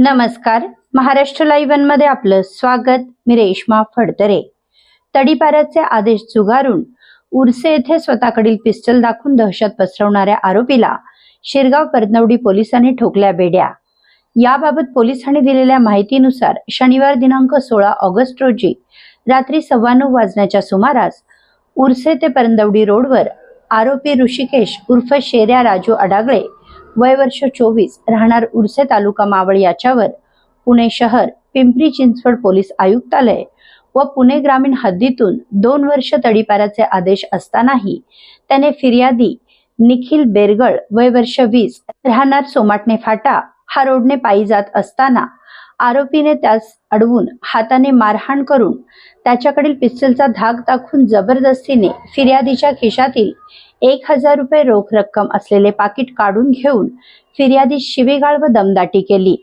नमस्कार. महाराष्ट्र लाईव्हमध्ये आपलं स्वागत. मी रेश्मा फडतरे. तडीपाराचे आदेश झुगारून उर्से येथे स्वतःकडील पिस्टल दाखवून दहशत पसरवणाऱ्या आरोपीला शिरगाव परतनवडी पोलिसांनी ठोकल्या बेड्या. याबाबत पोलिसांनी दिलेल्या माहितीनुसार शनिवार दिनांक सोळा ऑगस्ट रोजी रात्री सव्वा नऊ वाजण्याच्या सुमारास उर्से ते परंदवडी रोडवर आरोपी ऋषिकेश उर्फ शेऱ्या राजू अडागळे वय वर्ष चोवीस राहणार उर्से तालुका मावळ याच्यावर पुणे शहर पिंपरी चिंचवड पोलीस आयुक्तालय व पुणे ग्रामीण हद्दीतून दोन वर्ष तडीपाराचे आदेश असतानाही त्याने फिर्यादी निखिल बेरगळ वय वर्ष वीस राहणार सोमाटणे फाटा हा रोडने पायी जात असताना आरोपीने त्यास अडवून हाताने मारहाण करून त्याच्याकडील पिस्टलचा धाक दाखवून जबरदस्तीने फिर्यादीच्या खिशातील एक हजार रुपये रोख रक्कम असलेले पाकिट काढून घेऊन फिर्यादी शिवीगाळ व दमदाटी केली.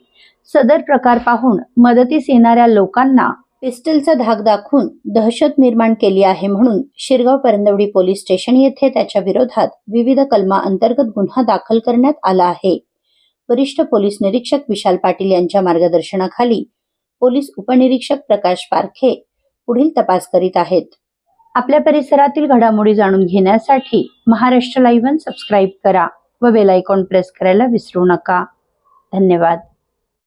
सदर प्रकार पाहून मदतीस येणाऱ्या लोकांना पिस्टलचा धाक दाखवून दहशत निर्माण केली आहे म्हणून शिरगाव परंदवडी पोलीस स्टेशन येथे त्याच्या विरोधात विविध कलमा अंतर्गत गुन्हा दाखल करण्यात आला आहे. वरिष्ठ पोलीस निरीक्षक विशाल पाटील यांच्या मार्गदर्शनाखाली पोलीस उपनिरीक्षक प्रकाश पारखे पुढील तपास करीत आहेत. आपल्या परिसरातील घडामोडी जाणून घेण्यासाठी महाराष्ट्र लाईव्ह सबस्क्राईब करा व बेल आयकॉन प्रेस करायला विसरू नका. धन्यवाद.